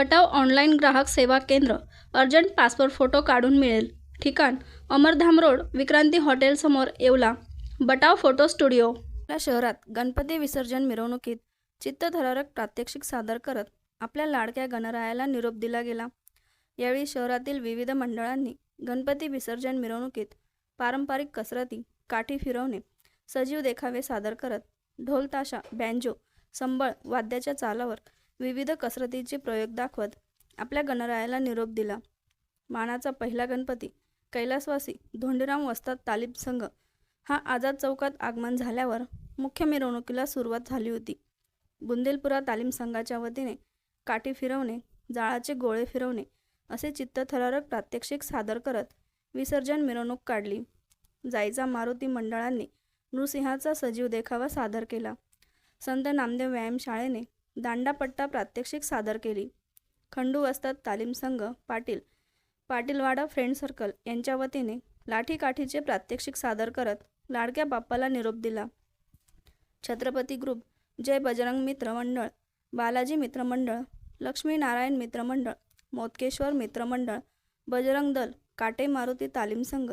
बटाव online ग्राहक सेवा केंद्र अर्जंट पासपोर्ट फोटो काढून मिळेल. ठिकाण अमरधाम रोड विक्रांती हॉटेलसमोर येवला. Batav photo studio. आपल्या शहरात गणपती विसर्जन मिरवणुकीत चित्तथरारक प्रात्यक्षिक सादर करत आपल्या लाडक्या गणरायाला निरोप दिला गेला. यावेळी शहरातील विविध मंडळांनी गणपती विसर्जन मिरवणुकीत पारंपरिक कसरती काठी फिरवणे सजीव देखावे सादर करत ढोल ताशा बँजो संबळ वाद्याच्या चालावर विविध कसरतीचे प्रयोग दाखवत आपल्या गणरायाला निरोप दिला. मानाचा पहिला गणपती कैलासवासी धोंडीराम वस्ताद तालीब संघ हा आझाद चौकात आगमन झाल्यावर मुख्य मिरवणुकीला सुरुवात झाली होती. बुंदेलपुरा तालीम संघाच्या वतीने काठी फिरवणे जाळाचे गोळे फिरवणे असे चित्तथरारक प्रात्यक्षिक सादर करत विसर्जन मिरवणूक काढली. जायचा मारुती मंडळांनी नृसिंहाचा सजीव देखावा सादर केला. संत नामदेव व्यायामशाळेने दांडापट्टा प्रात्यक्षिक सादर केली. खंडू वस्तात तालीम संघ पाटील पाटीलवाडा फ्रेंड सर्कल यांच्या वतीने लाठीकाठीचे प्रात्यक्षिक सादर करत लाडक्या बाप्पाला निरोप दिला. छत्रपती ग्रुप जय बजरंग मित्रमंडळ बालाजी मित्रमंडळ लक्ष्मीनारायण मित्रमंडळ मोतकेश्वर मित्रमंडळ बजरंग दल काटे मारुती तालीम संघ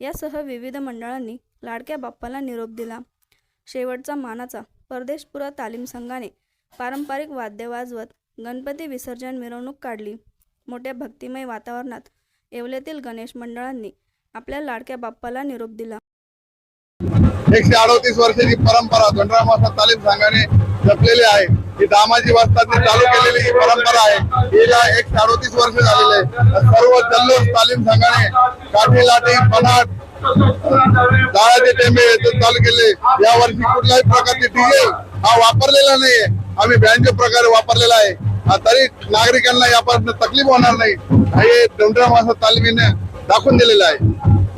यासह विविध मंडळांनी लाडक्या बाप्पाला निरोप दिला. शेवटचा मानाचा परदेशपुरा तालीम संघाने पारंपरिक वाद्य वाजवत गणपती विसर्जन मिरवणूक काढली. मोठ्या भक्तिमय वातावरणात येवल्यातील गणेश मंडळांनी आपल्या लाडक्या बाप्पाला निरोप दिला. एकशे अडोतीस वर्षाची परंपरा धोंडराम तालीम संघाने जपलेली आहे. ही दामाजी वस्तादने चालू केलेली ही परंपरा आहे. हिला एकशे अडोतीस वर्ष झालेले आहे. सर्व जल्लोष तालीम संघाने काठी लाठी पनाट जाळाचे टेंबे चालू केले या वर्षी कुठल्याही प्रकारचे डीजे हा वापरलेला नाहीये. आम्ही बँजो प्रकारे वापरलेला आहे. तरी नागरिकांना यापासून तकलीफ होणार नाही. हे धोंडराम वस्ताद तालीमीने दाखवून दिलेलं आहे.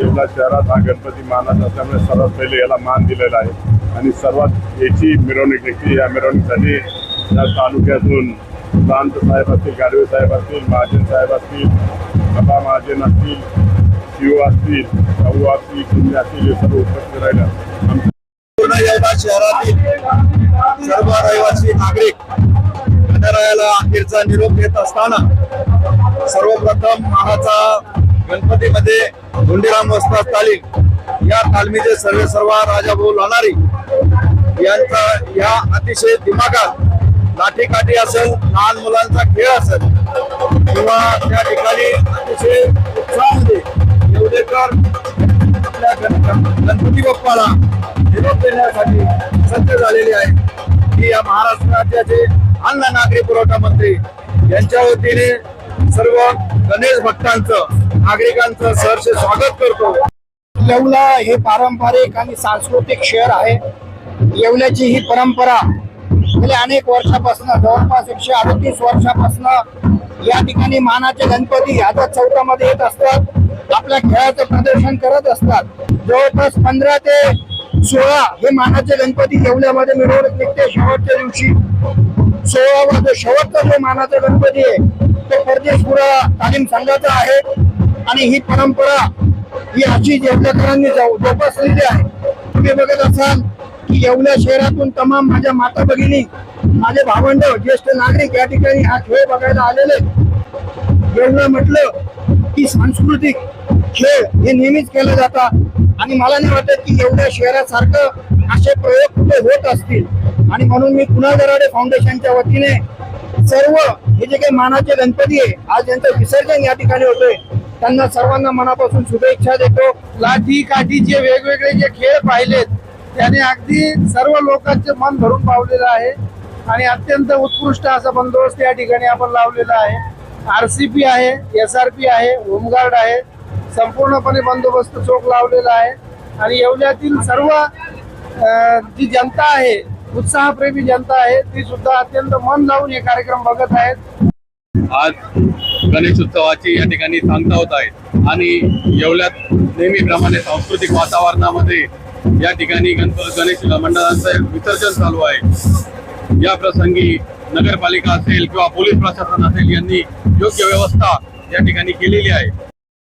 येवला शहरात हा गणपती मानाचा असल्यामुळे सर्वात पहिले याला मान दिलेला आहे. आणि सर्वात याची मिरवणूक निघते या मिरवणुकीसाठी या तालुक्यातून प्रांत साहेब असतील गाडवे साहेब असतील महाजन साहेब असतील बाबा महाजन असतील शिव असतील भाऊ असतील शिंदे असतील हे सर्व उपस्थित राहिला पूर्ण शहरातील सर्व रहिवासी नागरिक गणरायाला अखेरचा निरोप देत असताना सर्वप्रथम मानाचा गणपतीमध्ये धोंडीराम वस्ताद तालीम या तालमीचे सर्व सर्व राजाभाऊ लोणारी यांचा या अतिशय दिमागात लाठीकाठी असेल लहान मुलांचा खेळ असेल किंवा त्या ठिकाणी अतिशय उत्साहामध्ये येवलेकर आपल्या गणपती बाप्पाला निरोप देण्यासाठी सज्ज झालेले आहे. की या महाराष्ट्र राज्याचे अन्न नागरी पुरवठा मंत्री यांच्या वतीने सर्व गणेश भक्तांचं नागरिकांचं सहर्ष स्वागत करतो. येवला हे पारंपरिक आणि सांस्कृतिक शहर आहे. येवल्याची ही परंपरा गेल्या अनेक वर्षापासून जवळपास एकशे अडतीस वर्षापासून या ठिकाणी मानाचे गणपती आता चौकामध्ये येत असतात आपल्या खेळाचं प्रदर्शन करत असतात. जवळपास पंधरा ते सोळा हे मानाचे गणपती येवल्यामध्ये मिरवणूक निघते शेवटच्या दिवशी. सोळावा जो शेवटचा जो मानाचा गणपती आहे. तो परदेशपुरा तालीम संघाचा आहे. आणि ही परंपरा ही अशी येवल्याकरांनी जाऊ- जोपासलेली आहे. तुम्ही बघत असाल की येवल्या शहरातून तमाम माझ्या माता भगिनी माझे भावंड ज्येष्ठ नागरिक या ठिकाणी हा खेळ बघायला आलेले येवला म्हटलं की सांस्कृतिक खेळ हे नेहमीच केले जातात आणि मला नाही वाटत की एवढ्या शहरासारखं असे प्रयोग कुठे होत असतील. आणि म्हणून मी पुन्हा दराडे फाउंडेशनच्या वतीने सर्व हे जे काही मानाचे गणपती आहे आज यांचं विसर्जन या ठिकाणी होतोय त्यांना सर्वांना मनापासून शुभेच्छा देतो. लाठी काठीचे वेगवेगळे जे खेळ पाहिलेत त्याने अगदी सर्व लोकांचे मन भरून पावलेलं आहे. आणि अत्यंत उत्कृष्ट असा बंदोबस्त या ठिकाणी आपण लावलेला आहे. आर सी पी आहे एस आर पी आहे होमगार्ड आहे. संपूर्णपणे बंदोबस्त चोख लावलेला आहे. आणि येवल्यातील सर्व जी जनता आहे उत्साहप्रेमी जनता आहे ती सुद्धा अत्यंत मन लावून हे कार्यक्रम बघत आहेत. आज गणेश उत्सवाची या ठिकाणी सांगता होत आहे. आणि येवल्यात नेहमीप्रमाणे सांस्कृतिक वातावरणामध्ये या ठिकाणी गणपती गणेश मंडळांचं विसर्जन चालू आहे. या प्रसंगी नगरपालिका असेल किंवा पोलीस प्रशासन असेल यांनी योग्य व्यवस्था या ठिकाणी केलेली आहे.